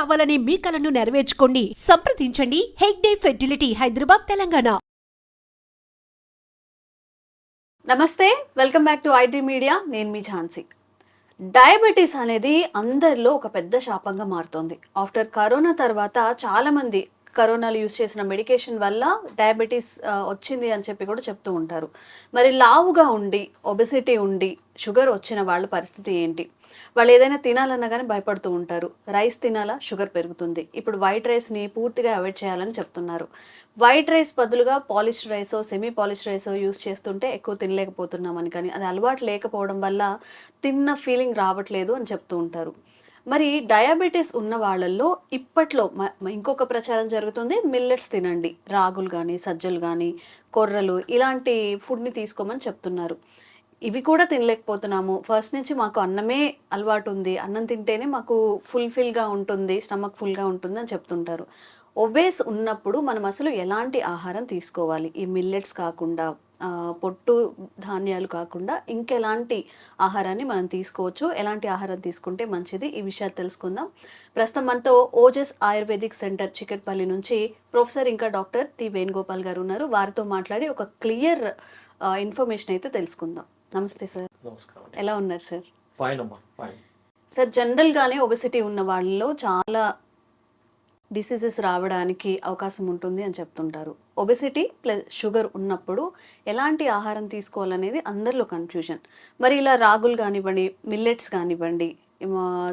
కావాలనే మీ కలను నెరవేర్చుకోండి. సంప్రదించండి. హెగ్డే ఫెర్టిలిటీ హైదరాబాద్ తెలంగాణ. నమస్తే. Welcome back to IT media. నేను మీ ఝాన్సీ. డయాబెటీస్ అనేది అందరిలో ఒక పెద్ద శాపంగా మారుతోంది. ఆఫ్టర్ కరోనా తర్వాత చాలా మంది కరోనాలో యూస్ చేసిన మెడికేషన్ వల్ల డయాబెటీస్ వచ్చింది అని చెప్పి కూడా చెప్తూ ఉంటారు. మరి లావుగా ఉండి ఒబెసిటీ ఉండి షుగర్ వచ్చిన వాళ్ళ పరిస్థితి ఏంటి? వాళ్ళు ఏదైనా తినాలన్నా కానీ భయపడుతూ ఉంటారు. రైస్ తినాలా? షుగర్ పెరుగుతుంది. ఇప్పుడు వైట్ రైస్ని పూర్తిగా అవాయిడ్ చేయాలని చెప్తున్నారు. వైట్ రైస్ బదులుగా పాలిష్డ్ రైసో సెమీ పాలిష్డ్ రైసో యూస్ చేస్తుంటే ఎక్కువ తినలేకపోతున్నామని కానీ అది అలవాటు లేకపోవడం వల్ల తిన్న ఫీలింగ్ రావట్లేదు అని చెప్తూ ఉంటారు. మరి డయాబెటీస్ ఉన్న వాళ్ళల్లో ఇప్పట్లో మ- ఇంకొక ప్రచారం జరుగుతుంది. మిల్లెట్స్ తినండి. రాగులు కానీ సజ్జలు కానీ కొర్రలు ఇలాంటి ఫుడ్ని తీసుకోమని చెప్తున్నారు. ఇవి కూడా తినలేకపోతున్నాము. ఫస్ట్ నుంచి మాకు అన్నమే అలవాటు ఉంది అన్నం తింటేనే మాకు ఫుల్ఫిల్గా ఉంటుంది స్టమక్ ఫుల్గా ఉంటుంది అని చెప్తుంటారు. ఒబేస్ ఉన్నప్పుడు మనం అసలు ఎలాంటి ఆహారం తీసుకోవాలి? ఈ మిల్లెట్స్ కాకుండా పొట్టు ధాన్యాలు కాకుండా ఇంకెలాంటి ఆహారాన్ని మనం తీసుకోవచ్చు? ఎలాంటి ఆహారం తీసుకుంటే మంచిది? ఈ విషయాలు తెలుసుకుందాం. ప్రస్తుతం మనతో ఓజస్ ఆయుర్వేదిక్ సెంటర్ చికెట్పల్లి నుంచి ప్రొఫెసర్ ఇంకా డాక్టర్ టి వేణుగోపాల్ గారు ఉన్నారు. వారితో మాట్లాడి ఒక క్లియర్ ఇన్ఫర్మేషన్ అయితే తెలుసుకుందాం. నమస్తే సార్ నమస్కారం ఎలా ఉన్నారు సార్ ఫైన్ అమ్మా ఫైన్ సార్ జనరల్గానే ఒబెసిటీ ఉన్న వాళ్ళలో చాలా డిసీజెస్ రావడానికి అవకాశం ఉంటుంది అని చెప్తుంటారు. ఒబెసిటీ ప్లస్ షుగర్ ఉన్నప్పుడు ఎలాంటి ఆహారం తీసుకోవాలనేది అందరిలో కన్ఫ్యూజన్ మరి ఇలా రాగులు కానివ్వండి మిల్లెట్స్ కానివ్వండి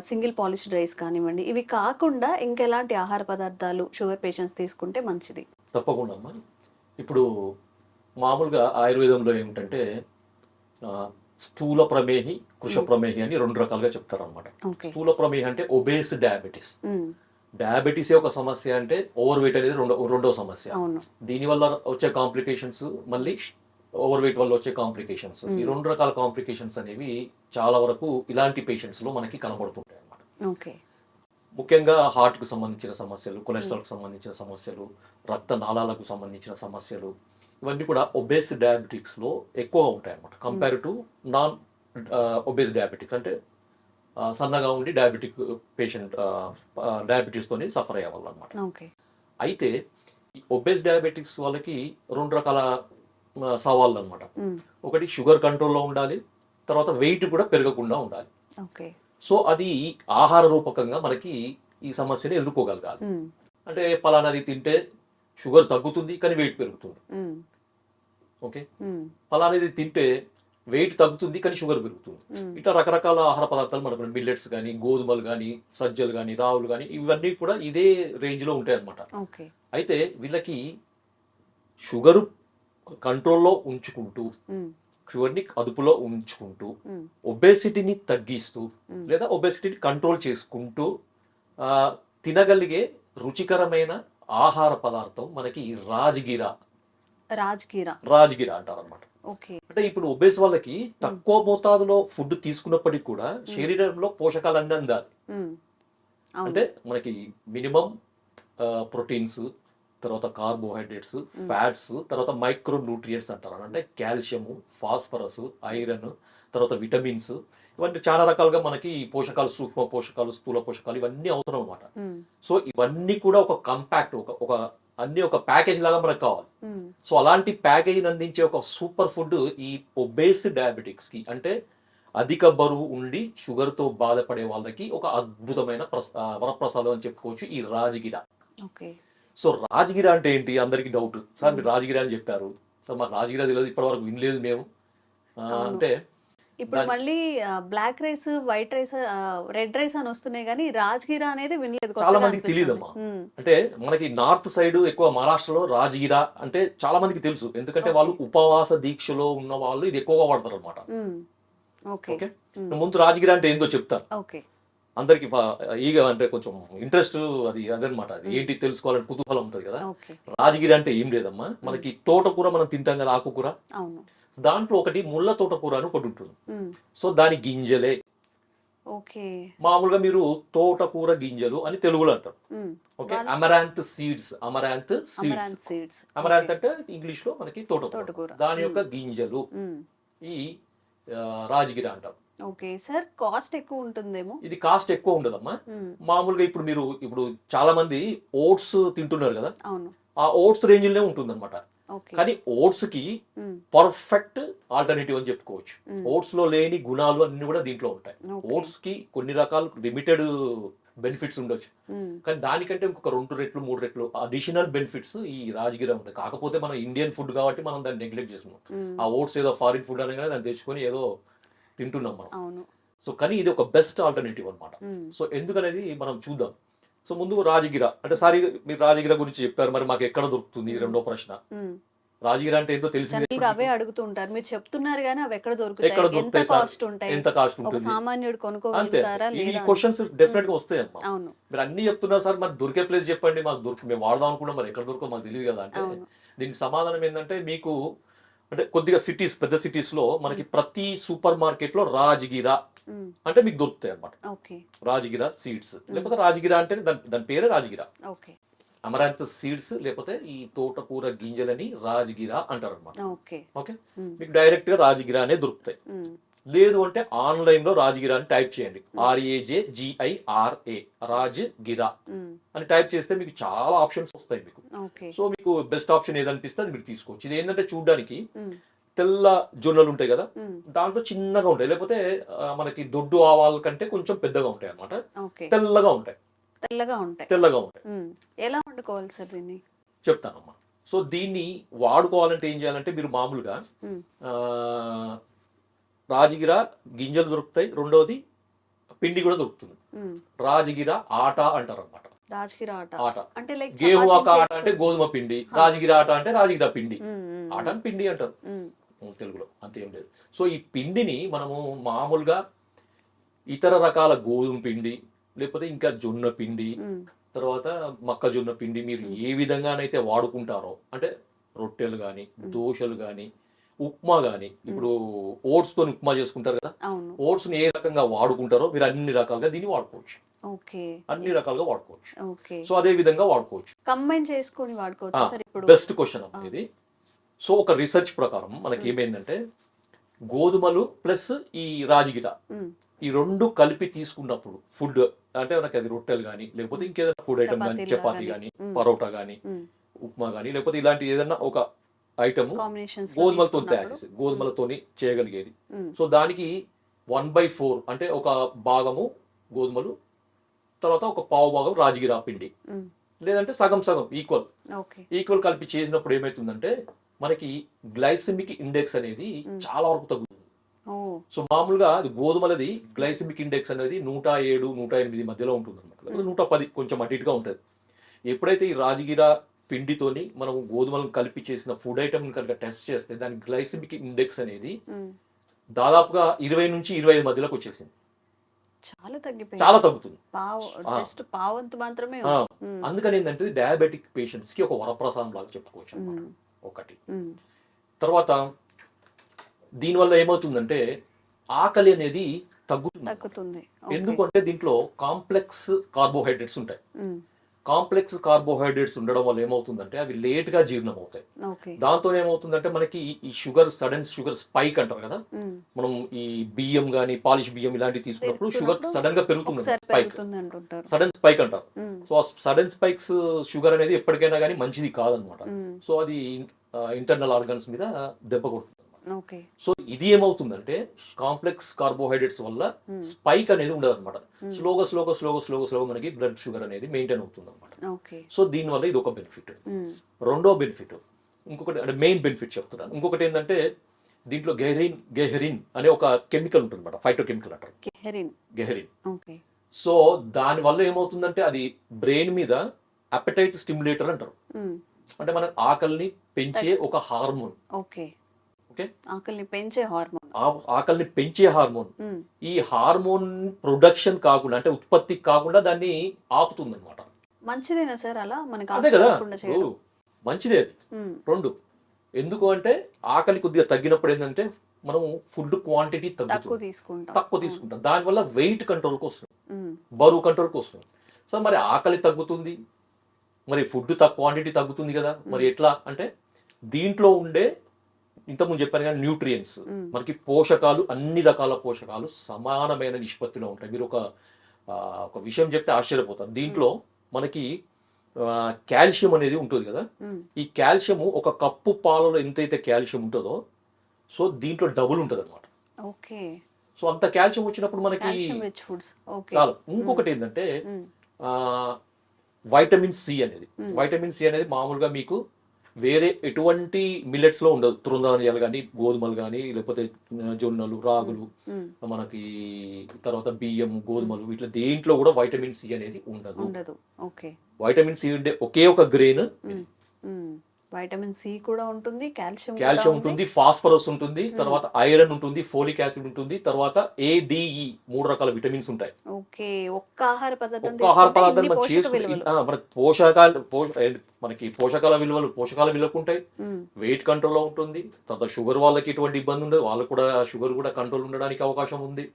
సింగిల్ పాలిష్డ్ రైస్ కానివ్వండి ఇవి కాకుండా ఇంకెలాంటి ఆహార పదార్థాలు షుగర్ పేషెంట్స్ తీసుకుంటే మంచిది? తప్పకుండా అమ్మా. ఇప్పుడు మామూలుగా ఆయుర్వేదంలో ఏమిటంటే స్థూల ప్రమేహి కృష ప్రమేహి అని రెండు రకాలుగా చెప్తారు అనమాట ఓకే స్థూల ప్రమేహి అంటే ఒబేస్ డయాబెటీస్ డయాబెటీసే ఒక సమస్య అంటే ఓవర్ వెయిట్ అనేది రెండో రెండో సమస్య. దీనివల్ల వచ్చే కాంప్లికేషన్స్ మళ్ళీ ఓవర్ వెయిట్ వల్ల వచ్చే కాంప్లికేషన్స్ ఈ రెండు రకాల కాంప్లికేషన్స్ అనేవి చాలా వరకు ఇలాంటి పేషెంట్స్లో మనకి కనబడుతుంటాయి అన్నమాట. ఓకే. ముఖ్యంగా హార్ట్కు సంబంధించిన సమస్యలు కొలెస్ట్రాల్కి సంబంధించిన సమస్యలు రక్త నాళాలకు సంబంధించిన సమస్యలు ఇవన్నీ కూడా ఒబేస్ డయాబెటిక్స్లో ఎక్కువగా ఉంటాయి అన్నమాట compare to non obese diabetics అంటే సన్నగా ఉండి డయాబెటిక్ పేషెంట్ డయాబెటీస్తోని సఫర్ అయ్యే వాళ్ళు అనమాట అయితే ఈ ఒబేస్ డయాబెటిక్స్ వాళ్ళకి రెండు రకాల సవాళ్ళు అనమాట ఒకటి షుగర్ కంట్రోల్లో ఉండాలి తర్వాత వెయిట్ కూడా పెరగకుండా ఉండాలి. ఓకే. సో అది ఆహార రూపకంగా మనకి ఈ సమస్యని ఎదుర్కోగలగాలి. అంటే పలానాది తింటే షుగర్ తగ్గుతుంది కానీ వెయిట్ పెరుగుతుంది. ఓకే? పలానాది తింటే వెయిట్ తగ్గుతుంది కానీ షుగర్ పెరుగుతుంది. ఇట్లా రకరకాల ఆహార పదార్థాలు మనకు మిల్లెట్స్ కానీ గోధుమలు కానీ సజ్జలు కానీ రావులు కానీ ఇవన్నీ కూడా ఇదే రేంజ్లో ఉంటాయి అన్నమాట ఓకే. అయితే వీళ్ళకి షుగరు కంట్రోల్లో ఉంచుకుంటూ షుగర్ని అదుపులో ఉంచుకుంటూ ఒబేసిటీని తగ్గిస్తూ లేదా ఒబేసిటీని కంట్రోల్ చేసుకుంటూ తినగలిగే రుచికరమైన ఆహార పదార్థం మనకి రాజగిరా. రాజ్గీరా. రాజగిరా అంటారు అనమాట ఓకే. అంటే ఇప్పుడు ఒబేస్ వాళ్ళకి తక్కువ మోతాదులో ఫుడ్ తీసుకున్నప్పటికీ కూడా శరీరంలో పోషకాలు అన్ని అందాలి అంటే మనకి మినిమం ప్రోటీన్స్ తర్వాత కార్బోహైడ్రేట్స్ ఫ్యాట్స్ తర్వాత మైక్రో న్యూట్రియంట్స్ అంటారు. అంటే కాల్షియము ఫాస్ఫరస్ ఐరన్ తర్వాత విటమిన్స్ ఇవన్నీ చాలా రకాలుగా మనకి పోషకాలు సూక్ష్మ పోషకాలు స్థూల పోషకాలు ఇవన్నీ అవసరం అన్నమాట. సో ఇవన్నీ కూడా ఒక కంపాక్ట్ ఒక ఒక అన్ని ఒక ప్యాకేజ్ లాగా మనకు కావాలి. సో అలాంటి ప్యాకేజీని అందించే ఒక సూపర్ ఫుడ్ ఈ ఒబేస్ డయాబెటిక్స్కి అంటే అధిక బరువు ఉండి షుగర్తో బాధపడే వాళ్ళకి ఒక అద్భుతమైన వరప్రసాదం అని చెప్పుకోవచ్చు ఈ రాజగిర. సో రాజగిర అంటే ఏంటి? అందరికి డౌట్ సార్ మీరు రాజగిర అని చెప్పారు. సార్ మాకు రాజగిర తెలియదు ఇప్పటివరకు వినలేదు మేము. అంటే ఇప్పుడు మళ్ళీ black rice white rice red rice అని వస్తున్నాయి కానీ రాజ్గిరా అనేది వినలేదు చాలా మందికి అనిపిస్తుంది. తెలియదమ్మా మ్మ్. అంటే మనకి నార్త్ సైడ్ ఎక్కువ మహారాష్ట్రలో రాజగిర అంటే చాలా మందికి తెలుసు. ఎందుకంటే వాళ్ళు ఉపవాస దీక్షలో ఉన్న వాళ్ళు ఇది ఎక్కువగా వాడతారు అనమాట. ఓకే. ముందు రాజగిర అంటే ఏందో చెప్తాను. అందరికి ఈగ అంటే కొంచెం ఇంట్రెస్ట్ అది అదనమాట అది ఏంటి తెలుసుకోవాలని కుతూహలం ఉంటుంది కదా. రాజగిరి అంటే ఏం లేదమ్మా. మనకి తోటకూర మనం తింటాం కదా ఆకుకూర. దాంట్లో ఒకటి ముళ్ళ తోటకూర అని ఒకటి ఉంటుంది. సో దాని గింజలే. ఓకే. మామూలుగా మీరు తోటకూర గింజలు అని తెలుగులో అంటారు. Okay? Amaranth seeds amaranth seeds. Amaranth seeds. Amaranth అంటే ఇంగ్లీష్లో మనకి తోటకూర. దాని యొక్క గింజలు. ఈ రాజగిర అంటారు ఓకే. సార్ కాస్ట్ ఎక్కువ ఉంటుందేమో? ఇది కాస్ట్ ఎక్కువ ఉండదమ్మా. మ్మ్. మామూలుగా ఇప్పుడు మీరు ఇప్పుడు చాలా మంది ఓట్స్ తింటున్నారు కదా. అవును. ఆ ఓట్స్ రేంజ్లోనే ఉంటుంది అనమాట కానీ ఓట్స్కి. పర్ఫెక్ట్ ఆల్టర్నేటివ్ అని చెప్పుకోవచ్చు. ఓట్స్లో లేని గుణాలు అన్ని కూడా దీంట్లో ఉంటాయి. ఓట్స్కి కొన్ని రకాల లిమిటెడ్ బెనిఫిట్స్ ఉండొచ్చు. కానీ దానికంటే ఇంకొక రెండు రెట్లు మూడు రెట్లు అడిషనల్ బెనిఫిట్స్ ఈ రాజగిర ఉంటాయి కాకపోతే మనం ఇండియన్ ఫుడ్ కాబట్టి మనం దాన్ని నెగ్లెక్ట్ చేస్తున్నాం. ఆ ఓట్స్ ఏదో ఫారిన్ ఫుడ్ అనగానే దాన్ని తెచ్చుకొని ఏదో తింటున్నాం మనం సో కానీ ఇది ఒక బెస్ట్ ఆల్టర్నేటివ్ అనమాట. సో ఎందుకనేది మనం చూద్దాం సో ముందు రాజగిర. అంటే సారీ మీరు రాజగిర గురించి చెప్పారు మరి మాకు ఎక్కడ దొరుకుతుంది? రెండో ప్రశ్న. రాజగిర అంటే ఏందో తెలిసింది అవే అడుగుతూ ఉంటారు మీరు చెప్తున్నారు కానీ అవి ఎక్కడ దొరుకుతాయి? ఎంత? కాస్ట్ ఉంటాయి? ఎంత కాస్ట్ ఉంటుంది? సామాన్యుడు కొనుక్కోగలుగుతారా ఈ క్వశ్చన్స్ డెఫినెట్గా వస్తాయి అమ్మా అవును. మీరు అన్ని చెప్తున్నారు సార్ మరి దొరికే ప్లేస్ చెప్పండి మాకు దొరికి మేము వాడదాం అనుకున్నాం మరి ఎక్కడ దొరకో మాకు తెలియదు కదా అంటే. దీనికి సమాధానం ఏంటంటే మీకు అంటే కొద్దిగా సిటీస్ పెద్ద సిటీస్లో మనకి ప్రతి సూపర్ మార్కెట్లో రాజగిర. అంటే మీకు దొరుకుతాయి అన్నమాట. ఓకే. రాజగిర సీడ్స్. లేకపోతే రాజగిర అంటే దాని దాని పేరే రాజగిర. అమరాంత్ సీడ్స్ లేకపోతే ఈ తోటకూర గింజలని రాజగిర అంటారు అనమాట ఓకే. మీకు డైరెక్ట్గా రాజగిర అనే దొరుకుతాయి. లేదు అంటే ఆన్లైన్లో రాజగిర అని టైప్ చేయండి. ఆర్ఏజే జిఐఆర్ఏ రాజగిరా మ్మ్. అని టైప్ చేస్తే మీకు చాలా ఆప్షన్స్ వస్తాయి మీకు. సో మీకు బెస్ట్ ఆప్షన్ ఏదనిపిస్తే అది మీరు తీసుకోవచ్చు. ఇది ఏంటంటే చూడడానికి. తెల్ల జొన్నలు ఉంటాయి కదా. దాంట్లో చిన్నగా ఉంటాయి. లేకపోతే మనకి దొడ్డు ఆవాల కంటే కొంచెం పెద్దగా ఉంటాయి అన్నమాట. ఓకే. తెల్లగా ఉంటాయి. తెల్లగా ఉంటాయి. తెల్లగా ఉంటాయి. ఎలా వండుకోవాలి సార్ దీన్ని? చెప్తానమ్మా. సో దీన్ని వాడుకోవాలంటే ఏం చేయాలంటే మీరు మామూలుగా రాజగిర గింజలు దొరుకుతాయి. రెండవది పిండి కూడా దొరుకుతుంది. రాజగిర ఆట అంటారు అనమాట రాజగిర ఆట. ఆట. అంటే లైక్ గేహు ఆట అంటే గోధుమ పిండి రాజగిర ఆట అంటే రాజగిర పిండి. ఆట పిండి అంటారు. తెలుగులో అంతేం లేదు. సో ఈ పిండిని మనము మామూలుగా ఇతర రకాల గోధుమ పిండి లేకపోతే ఇంకా జొన్న పిండి. తర్వాత మొక్కజొన్న పిండి మీరు ఏ విధంగానైతే వాడుకుంటారో అంటే రొట్టెలు కానీ దోశలు కానీ ఉప్మా కానీ ఇప్పుడు ఓట్స్ తోని ఉప్మా చేసుకుంటారు కదా ఓట్స్ని ఏ రకంగా వాడుకుంటారో మీరు అన్ని రకాలుగా దీన్ని వాడుకోవచ్చు. అన్ని రకాలుగా వాడుకోవచ్చు. సో అదే విధంగా వాడుకోవచ్చు. కంబైన్ చేసుకొని వాడుకోవచ్చు బెస్ట్ క్వశ్చన్ అమ్మా ఇది. సో ఒక రీసెర్చ్ ప్రకారం మనకి ఏమైందంటే గోధుమలు ప్లస్ ఈ రాజగిర. ఈ రెండు కలిపి తీసుకున్నప్పుడు ఫుడ్ అంటే మనకి అది రొట్టెలు కానీ లేకపోతే ఇంకేదైనా ఫుడ్ ఐటమ్ కానీ చపాతీ. కానీ పరోటా కానీ. ఉప్మా కానీ లేకపోతే ఇలాంటి ఏదైనా ఒక ఐటమ్ గోధుమలతో తయారు చేసేది గోధుమలతోని చేయగలిగేది. సో దానికి వన్ బై ఫోర్ అంటే ఒక భాగము గోధుమలు తర్వాత ఒక పావు భాగం రాజగిరా పిండి. లేదంటే సగం సగం ఈక్వల్ ఈక్వల్ కలిపి చేసినప్పుడు ఏమవుతుందంటే మనకి గ్లైసెమిక్ ఇండెక్స్ అనేది చాలా వరకు తగ్గుతుంది. సో మామూలుగా అది గోధుమలది గ్లైసెమిక్ ఇండెక్స్ అనేది నూట ఏడు నూట ఎనిమిది మధ్యలో ఉంటుంది అనమాట నూట పది కొంచెం అటు ఇటుగా ఉంటుంది. ఎప్పుడైతే ఈ రాజగిర పిండితోని మనం గోధుమలను కలిపి చేసిన ఫుడ్ ఐటమ్ కనుక టెస్ట్ చేస్తే దాని గ్లైసెమిక్ ఇండెక్స్ అనేది. దాదాపుగా ఇరవై నుంచి ఇరవై ఐదు మధ్యలోకి వచ్చేసింది. చాలా తగ్గిపోయింది. చాలా తగ్గుతుంది. జస్ట్ పావంతు మాత్రమే. అందుకని ఏంటంటే డయాబెటిక్ పేషెంట్స్కి ఒక వరప్రసాదం లాగా చెప్పుకోవచ్చు. ఒకటి. తర్వాత దీనివల్ల ఏమవుతుందంటే ఆకలి అనేది తగ్గుతుంది. ఎందుకంటే దీంట్లో కాంప్లెక్స్ కార్బోహైడ్రేట్స్ ఉంటాయి. కాంప్లెక్స్ కార్బోహైడ్రేట్స్ ఉండడం వల్ల ఏమవుతుందంటే అవి లేట్గా జీర్ణం అవుతాయి దాంతో ఏమవుతుందంటే మనకి ఈ షుగర్ సడన్ షుగర్ స్పైక్ అంటారు కదా. మనం ఈ బియ్యం గానీ పాలిష్ బియ్యం ఇలాంటివి తీసుకున్నప్పుడు షుగర్ సడన్గా పెరుగుతుంది స్పైక్. సడన్ స్పైక్ అంటారు. సో ఆ సడన్ స్పైక్స్ షుగర్ అనేది ఎప్పటికైనా కానీ మంచిది కాదనమాట. సో అది ఇంటర్నల్ ఆర్గన్స్ మీద దెబ్బ కొడుతుంది సో ఇది ఏమవుతుందంటే కాంప్లెక్స్ కార్బోహైడ్రేట్స్ వల్ల స్పైక్ అనేది ఉండదు అనమాట స్లోగా స్లోగా స్లోగా స్లోగా స్లోగా మనకి బ్లడ్ షుగర్ అనేది మెయింటైన్ అవుతుంది అనమాట సో దీనివల్ల ఇది ఒక బెనిఫిట్ మ్మ్. రెండో బెనిఫిట్ ఇంకొకటి అంటే మెయిన్ బెనిఫిట్ చెప్తున్నాను. ఇంకొకటి ఏంటంటే దీంట్లో గెహరిన్ గెహరిన్ అనే ఒక కెమికల్ ఉంటుంది అనమాట ఫైటో కెమికల్ అంటారు గెహరిన్ సో దాని వల్ల ఏమవుతుందంటే అది బ్రెయిన్ మీద అపెటైట్ స్టిమ్యులేటర్ అంటారు. అంటే మన ఆకలిని పెంచే ఒక హార్మోన్. ఓకే. ఓకే? ఆకలిని పెంచే హార్మోన్. ఆకలిని పెంచే హార్మోన్. ఈ హార్మోన్ ప్రొడక్షన్ కాకుండా అంటే ఉత్పత్తి కాకుండా దాన్ని ఆపుతుంది అనమాట మంచిదేనా సార్ అలా? మనకి అదే కదా. మంచిదే. రెండు. ఎందుకు అంటే ఆకలి కొద్దిగా తగ్గినప్పుడు ఏంటంటే మనం ఫుడ్ క్వాంటిటీ తక్కువ తగ్గుతుంది తీసుకుంటాం. తక్కువ తీసుకుంటాం. దానివల్ల వెయిట్ కంట్రోల్కి వస్తుంది. బరువు కంట్రోల్కి వస్తుంది సో మరి ఆకలి తగ్గుతుంది. మరి ఫుడ్ తక్కువ క్వాంటిటీ తగ్గుతుంది కదా. మరి ఎట్లా అంటే దీంట్లో ఉండే ఇంతకుముందు చెప్పాను కానీ న్యూట్రియంట్స్. మనకి పోషకాలు అన్ని రకాల పోషకాలు సమానమైన నిష్పత్తిలో ఉంటాయి. మీరు ఒక ఒక విషయం చెప్తే ఆశ్చర్యపోతారు. దీంట్లో మనకి కాల్షియం అనేది ఉంటుంది కదా. ఈ కాల్షియం ఒక కప్పు పాలలో ఎంతైతే కాల్షియం ఉంటుందో సో దీంట్లో డబుల్ ఉంటుంది అనమాట ఓకే. సో అంత కాల్షియం వచ్చినప్పుడు మనకి చాలు. ఇంకొకటి ఏంటంటే వైటమిన్ సి అనేది. వైటమిన్ సి అనేది మామూలుగా మీకు వేరే ఎటువంటి మిల్లెట్స్లో ఉండదు. తృణధాన్యాలు కానీ గోధుమలు కానీ లేకపోతే జొన్నలు రాగులు మ్మ్. మనకి తర్వాత బియ్యం గోధుమలు ఇట్లా దేంట్లో కూడా వైటమిన్ సి అనేది ఉండదు. వైటమిన్ సి ఉండే ఒకే ఒక గ్రెయిన్ వైటమిన్ సి కూడా ఉంటుంది కాల్షియం కాల్షియం ఉంటుంది ఫాస్ఫరస్ ఉంటుంది తర్వాత ఐరన్ ఉంటుంది ఫోలిక్ యాసిడ్ ఉంటుంది తర్వాత ఏడిఈ మూడు రకాల విటమిన్స్ ఉంటాయి. ఓకే ఒక్క ఆహార పదార్థం ఒక్క ఆహార ఇన్ని మనం పోషకాలు మనకి పోషకాల విలువలు పోషకాల విలువకు ఉంటాయి. వెయిట్ కంట్రోల్లో ఉంటుంది తర్వాత షుగర్ వాళ్ళకి ఎటువంటి ఇబ్బంది ఉండదు వాళ్ళకు కూడా షుగర్ కూడా కంట్రోల్ ఉండడానికి అవకాశం ఉంది.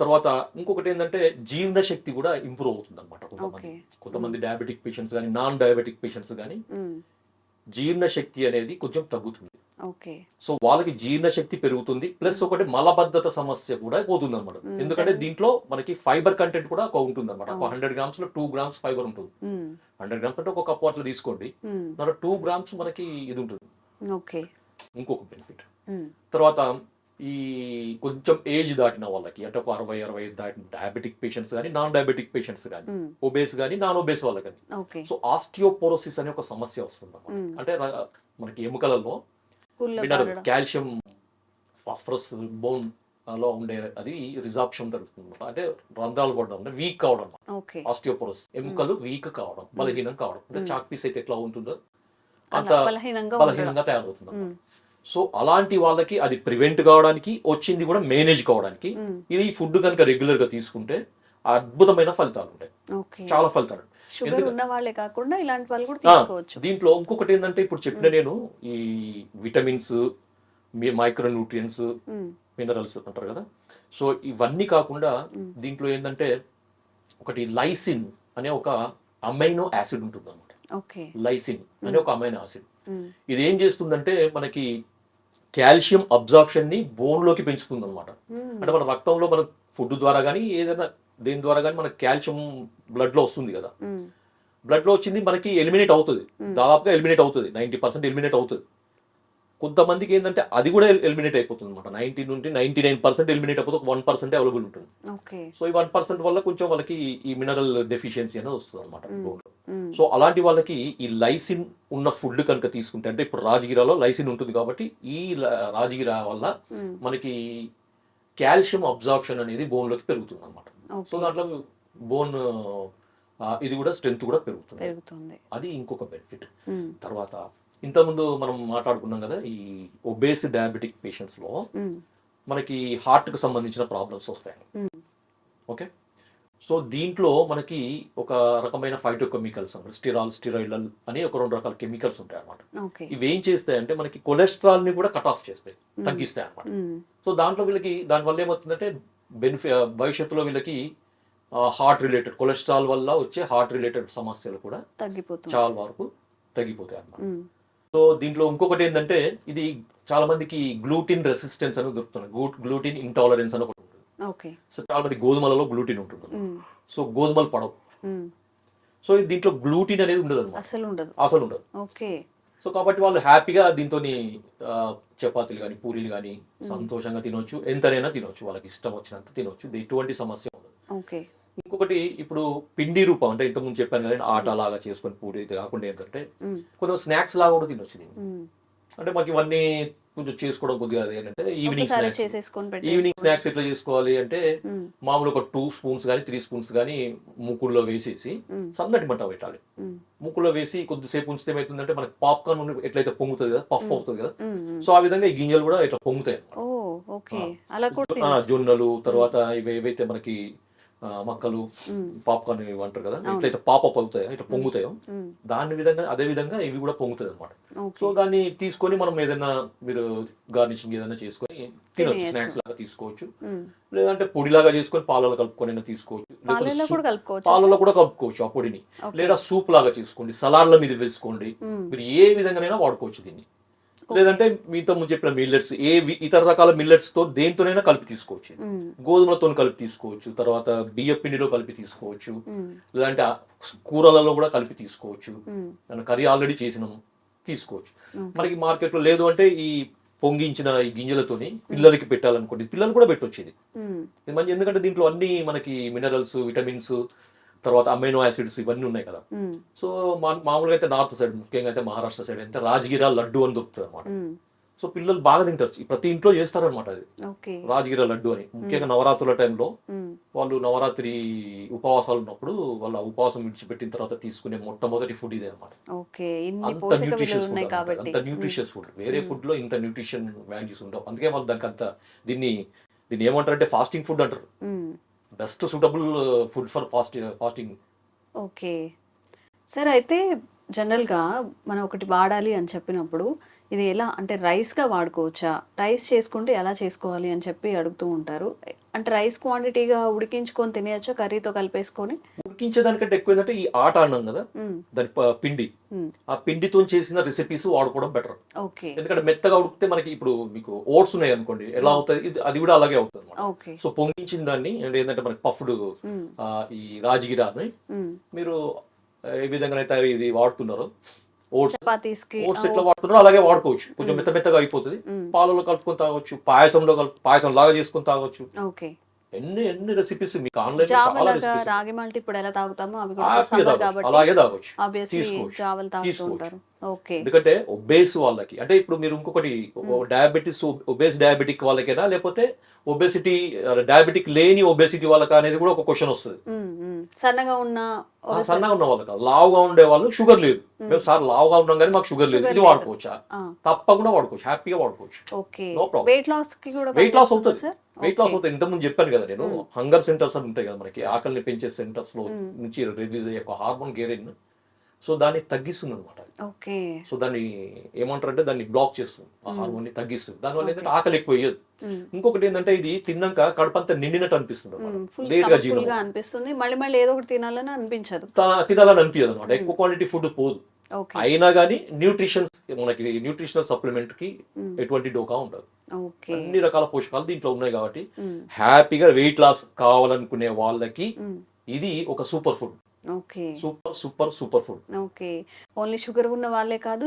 తర్వాత ఇంకొకటి ఏంటంటే జీర్ణ శక్తి కూడా ఇంప్రూవ్ అవుతుంది అనమాట కొంతమంది. కొంతమంది డయాబెటిక్ పేషెంట్స్ కానీ నాన్ డయాబెటిక్ పేషెంట్స్ కానీ మ్మ్. జీర్ణ శక్తి అనేది కొంచెం తగ్గుతుంది. సో వాళ్ళకి జీర్ణ శక్తి పెరుగుతుంది ప్లస్ ఒకటి మలబద్ధత సమస్య కూడా పోతుంది అనమాట ఎందుకంటే దీంట్లో మనకి ఫైబర్ కంటెంట్ కూడా ఒక ఉంటుంది అనమాట ఒక హండ్రెడ్ గ్రామ్స్లో టూ గ్రామ్స్ ఫైబర్ ఉంటుంది. హండ్రెడ్ గ్రామ్స్ అంటే ఒక కప్పు అట్లా తీసుకోండి. దాంట్లో టూ గ్రామ్స్ మనకి ఇది ఉంటుంది. ఇంకొక బెనిఫిట్. తర్వాత ఈ కొంచెం ఏజ్ దాటిన వాళ్ళకి అంటే ఒక అరవై అరవై దాటిన డయాబెటిక్ పేషెంట్స్ కానీ నాన్ డయాబెటిక్ పేషెంట్స్ కానీ. ఒబేస్ కానీ నాన్ ఒబేస్ వాళ్ళకి కానీ సో ఆస్టియోపోరోసిస్ అనే ఒక సమస్య వస్తుంది. అంటే మనకి ఎముకలలో. కాల్షియం ఫాస్ఫరస్ బోన్లో ఉండే అది రిజాప్షన్ జరుగుతుంది అన్నమాట అంటే రంధ్రాలు పడడం అంటే వీక్ కావడం ఓకే. ఆస్టియోపోరోస్ ఎముకలు వీక్ కావడం బలహీనం కావడం. అంటే చాక్ పీస్ అయితే ఎట్లా ఉంటుందో అంత బలహీనంగా తయారవుతుంది. సో అలాంటి వాళ్ళకి అది ప్రివెంట్ కావడానికి వచ్చింది కూడా మేనేజ్ కావడానికి. ఇది ఫుడ్ కనుక రెగ్యులర్గా తీసుకుంటే అద్భుతమైన ఫలితాలు ఉంటాయి. చాలా ఫలితాలు. షుగర్ ఉన్న వాళ్ళే కాకుండా ఇలాంటి వాళ్ళు కూడా ఆ, తీసుకోవచ్చు. దీంట్లో ఇంకొకటి ఏంటంటే ఇప్పుడు చెప్పిన నేను ఈ విటమిన్స్ మైక్రో న్యూట్రియన్స్. మినరల్స్ అంటారు కదా. సో ఇవన్నీ కాకుండా దీంట్లో ఏంటంటే ఒకటి లైసిన్ అనే ఒక అమైనో యాసిడ్ ఉంటుంది అనమాట లైసిన్ అనే ఒక అమైనో యాసిడ్. ఇది ఏం చేస్తుందంటే మనకి కాల్షియం అబ్జార్ప్షన్ని బోన్లోకి పెంచుతుంది అనమాట మ్మ్. అంటే మన రక్తంలో మన ఫుడ్ ద్వారా కానీ ఏదైనా దేని ద్వారా కానీ మనకి కాల్షియం బ్లడ్లో వస్తుంది కదా. బ్లడ్లో వచ్చింది మనకి ఎలిమినేట్ అవుతుంది. దాదాపుగా ఎలిమినేట్ అవుతుంది. నైంటీ పర్సెంట్ ఎలిమినేట్ అవుతుంది. కొంతమందికి ఏంటంటే అది కూడా ఎలిమినేట్ అయిపోతుంది అనమాట నైన్టీ నుండి నైన్టీ నైన్ పర్సెంట్ ఎలిమినేట్ అయిపోతే ఒక వన్ పర్సెంట్ అవైలబుల్ ఉంటుంది. సో ఈ వన్ పర్సెంట్ వల్ల కొంచెం వాళ్ళకి ఈ మినరల్ డెఫిషియన్సీ అనేది వస్తుంది అనమాట. సో అలాంటి వాళ్ళకి ఈ లైసిన్ ఉన్న ఫుడ్ కనుక తీసుకుంటే అంటే ఇప్పుడు రాజగిరాలో లైసిన్ ఉంటుంది కాబట్టి ఈ రాజగిరా వల్ల మ్మ్. మనకి కాల్షియం అబ్జార్ప్షన్ అనేది bone లోకి పెరుగుతుంది అనమాట. సో దాంట్లో బోన్ ఇది కూడా స్ట్రెంత్ కూడా పెరుగుతుంది అది ఇంకొక బెనిఫిట్ మ్మ్. తర్వాత ఇంతకుముందు మనం మాట్లాడుకున్నాం కదా ఈ ఒబేస్ డయాబెటిక్ పేషెంట్స్లో. మనకి హార్ట్కు సంబంధించిన ప్రాబ్లమ్స్ వస్తాయి. ఓకే సో దీంట్లో మనకి ఒక రకమైన ఫైటోకెమికల్స్ స్టిరాల్ స్టిరాయిడల్ అని ఒక రెండు రకాల కెమికల్స్ ఉంటాయి అన్నమాట. ఓకే. ఇవి ఏం చేస్తాయంటే మనకి కొలెస్ట్రాల్ని కూడా కట్ ఆఫ్ చేస్తాయి తగ్గిస్తాయి అన్నమాట. మ్మ్. సో దాంట్లో వీళ్ళకి దానివల్ల ఏమవుతుందంటే బెనిఫి భవిష్యత్తులో వీళ్ళకి హార్ట్ రిలేటెడ్ కొలెస్ట్రాల్ వల్ల వచ్చే హార్ట్ రిలేటెడ్ సమస్యలు కూడా తగ్గిపోతుంది చాలా వరకు తగ్గిపోతాయి అన్నమాట. మ్మ్. సో దీంట్లో ఇంకొకటి ఏంటంటే ఇది చాలా మందికి గ్లూటిన్ రెసిస్టెన్స్ అని దొరుకుతుంది గ్లూటిన్ ఇంటాలరెన్స్ అని ఒకటి సో చాలా మంది గోధుమలలో గ్లూటిన్ ఉంటుంది. సో గోధుమలు పడవు. సో ఇది దీంట్లో గ్లూటిన్ అనేది ఉండదు అనమాట అసలు ఉండదు. అసలు ఉండదు. ఓకే. సో కాబట్టి వాళ్ళు హ్యాపీగా దీంతో చపాతీలు కానీ పూరీలు కానీ సంతోషంగా తినొచ్చు. ఎంతనైనా తినొచ్చు. వాళ్ళకి ఇష్టం వచ్చినంత తినొచ్చు. ఎటువంటి సమస్య ఉండదు. ఇంకొకటి ఇప్పుడు పిండి రూపం అంటే ఇంతకుముందు చెప్పాను కదా ఆట లాగా చేసుకొని పూరి ఇది కాకుండా ఏంటంటే. కొంచెం స్నాక్స్ లాగా కూడా తినొచ్చు. అంటే మాకు ఇవన్నీ కొంచెం చేసుకోవడం కొద్దిగా అది ఏంటంటే ఈవినింగ్ స్నాక్స్ ఈవినింగ్ స్నాక్స్ ఎట్లా చేసుకోవాలి అంటే మ్మ్. మామూలు ఒక టూ స్పూన్స్ కానీ త్రీ స్పూన్స్ కానీ ముక్కుల్లో వేసేసి. సన్నటి మంట పెట్టాలి మ్మ్. ముక్కులో వేసి కొద్దిసేపు ఉంచితే ఏమవుతుందంటే మనకి పాప్కార్న్ ఎట్లయితే పొంగుతుంది కదా పఫ్ అవుతుంది కదా. సో ఆ విధంగా ఈ గింజలు కూడా ఇట్లా పొంగుతాయి. జొన్నలు తర్వాత ఇవి ఏవైతే మనకి మక్కలు. పాప్కార్న్ ఇవి అంటారు కదా ఎట్లయితే పాపప్ అవుతాయో ఇట్లా పొంగుతాయో. దాని విధంగా అదే విధంగా ఇవి కూడా పొంగుతాయి అనమాట సో దాన్ని తీసుకొని మనం ఏదైనా మీరు గార్నిషింగ్ ఏదైనా చేసుకొని తినొచ్చు. స్నాక్స్ లాగా తీసుకోవచ్చు. లేదంటే పొడిలాగా చేసుకొని పాలలో కలుపుకొని తీసుకోవచ్చు పాలలో కూడా కలుపుకోవచ్చు ఆ పొడిని. లేదా సూప్ లాగా చేసుకోండి సలాడ్ల మీద వేసుకోండి. మీరు ఏ విధంగానైనా వాడుకోవచ్చు దీన్ని లేదంటే మీతో ముందు చెప్పిన మిల్లెట్స్ ఏ ఇతర రకాల మిల్లెట్స్తో దేంతోనైనా కలిపి తీసుకోవచ్చు. గోధుమలతో కలిపి తీసుకోవచ్చు తర్వాత బియ్య పిండిలో కలిపి తీసుకోవచ్చు. లేదంటే కూరలలో కూడా కలిపి తీసుకోవచ్చు. కర్రీ ఆల్రెడీ చేసినాము తీసుకోవచ్చు. మనకి మార్కెట్లో లేదు అంటే ఈ పొంగించిన ఈ గింజలతోని పిల్లలకి పెట్టాలనుకోండి పిల్లలు కూడా పెట్టొచ్చు ఇది మ్మ్. ఇది మంచి ఎందుకంటే దీంట్లో అన్ని మనకి మినరల్స్ విటమిన్స్ తర్వాత అమైనో యాసిడ్స్ ఇవన్నీ ఉన్నాయి కదా. సో మామూలుగా అయితే నార్త్ సైడ్ ముఖ్యంగా అయితే మహారాష్ట్ర సైడ్ అయితే రాజగిరా లడ్డు అని దొరుకుతుంది అనమాట. సో పిల్లలు బాగా తింటారు. ప్రతి ఇంట్లో చేస్తారనమాట అది. రాజగిరా లడ్డు అని. ముఖ్యంగా నవరాత్రుల టైంలో. వాళ్ళు నవరాత్రి ఉపవాసాలు ఉన్నప్పుడు వాళ్ళ ఉపవాసం విడిచిపెట్టిన తర్వాత తీసుకునే మొట్టమొదటి ఫుడ్ ఇదే అనమాట అంత న్యూట్రిషియస్ ఫుడ్ అంత న్యూట్రిషియస్ ఫుడ్ వేరే ఫుడ్లో ఇంత న్యూట్రిషన్ వాల్యూస్ ఉండవు. అందుకే వాళ్ళు దానికి అంత దీన్ని దీన్ని ఏమంటారు అంటే ఫాస్టింగ్ ఫుడ్ అంటారు. Best suitable food for fast fasting. Okay. Sir అయితే జనరల్గా మనం ఒకటి వాడాలి అని చెప్పినప్పుడు ఇది ఎలా అంటే రైస్గా వాడుకోవచ్చా? రైస్ చేసుకుంటే ఎలా చేసుకోవాలి అని చెప్పి అడుగుతూ ఉంటారు. అంటే రైస్ క్వాంటిటీగా ఉడికించుకొని తినేయచ్చా కర్రీతో కలిపేసుకొని? ఉడికించేదానికంటే ఎక్కువ ఏంటంటే ఈ ఆట అన్నాం కదా. దాని పిండి. ఆ పిండితో చేసిన రెసిపీస్ వాడుకోవడం బెటర్ ఎందుకంటే మెత్తగా ఉడికితే మనకి ఇప్పుడు మీకు ఓట్స్ ఉన్నాయి అనుకోండి ఎలా అవుతుంది ఇది అది కూడా అలాగే అవుతుంది అనమాట సో పొంగించిన దాన్ని ఏంటంటే మనకి పఫ్డ్. ఈ రాజగిరాని. మీరు ఏ విధంగా అయితే ఇది వాడుతున్నారో ఓట్స్ ఓట్స్ ఎట్లా వాడుతున్నారో అలాగే వాడుకోవచ్చు. కొంచెం మెత్త మెత్తగా అయిపోతుంది. పాలలో కలుపుకొని తాగొచ్చు పాయసంలో కలుపు పాయసం లాగా చేసుకొని తాగొచ్చు. ఎన్ని ఎన్ని రెసిపీస్ మీకు ఆన్లైన్ చాలా రెసిపీస్ రాగి మాల్ట్ ఇప్పుడు ఎలా తాగుతామో అవి కూడా కాబట్టి అలాగే తాగొచ్చు. తీసుకోవచ్చు. తీసుకోవచ్చు. ఓకే ఎందుకంటే ఒబేస్ వాళ్ళకి అంటే ఇప్పుడు మీరు ఇంకొకటి డయాబెటీస్ ఒబేస్ డయాబెటిక్ వాళ్ళకైనా లేకపోతే ఒబేసిటీ డయాబెటిక్ లేని ఒబేసిటీ వాళ్ళకి అనేది కూడా ఒక క్వశ్చన్ వస్తుంది. మ్మ్. మ్మ్. సన్నగా ఉన్న సన్నగా ఉన్న వాళ్ళు కాదు. లావుగా ఉండే వాళ్ళు షుగర్ లేదు. మేము సార్ లావుగా ఉన్నాం కానీ మాకు షుగర్ లేదు. ఇది. వాడుకోవచ్చా. తప్పకుండా వాడుకోవచ్చు. హ్యాపీగా వాడుకోవచ్చు. వెయిట్ లాస్కి కూడా వెయిట్ లాస్ పనిచేస్తుందా అవుతుంది. వెయిట్ లాస్ అవుతుంది ఇంతకుముందు చెప్పాను కదా నేను హంగర్ సెంటర్స్ అని ఉంటాయి కదా మనకి ఆకలిని పెంచే సెంటర్స్లో నుంచి రిలీజ్ అయ్యే ఒక హార్మోన్ గేరిన్ సో దాన్ని తగ్గిస్తుంది అనమాట సో దాన్ని ఏమంటారు అంటే దాన్ని బ్లాక్ చేస్తుంది ఆ హార్మోన్ని తగ్గిస్తుంది. దానివల్ల ఏంటంటే ఆకలి ఎక్కువ వేయదు. ఇంకొకటి ఏంటంటే ఇది తిన్నాక కడుపంతా నిండినట్టు అనిపిస్తుంది లేట్గా జీవనం అనిపిస్తుంది. మళ్ళీ మళ్ళీ ఏదో ఒకటి తినాలని అనిపించదు. తినాలని అనిపించదు అనమాట ఎక్కువ క్వాంటిటీ ఫుడ్ పోదు. అయినా కానీ న్యూట్రిషన్ మనకి న్యూట్రిషనల్ సప్లిమెంట్కి ఎటువంటి డోకా ఉండదు. అన్ని రకాల పోషకాలు దీంట్లో ఉన్నాయి కాబట్టి హ్యాపీగా వెయిట్ లాస్ కావాలనుకునే వాళ్ళకి ఇది ఒక super food. Okay. Super super super food. Okay. Only sugar ఉన్న వాళ్ళే కాదు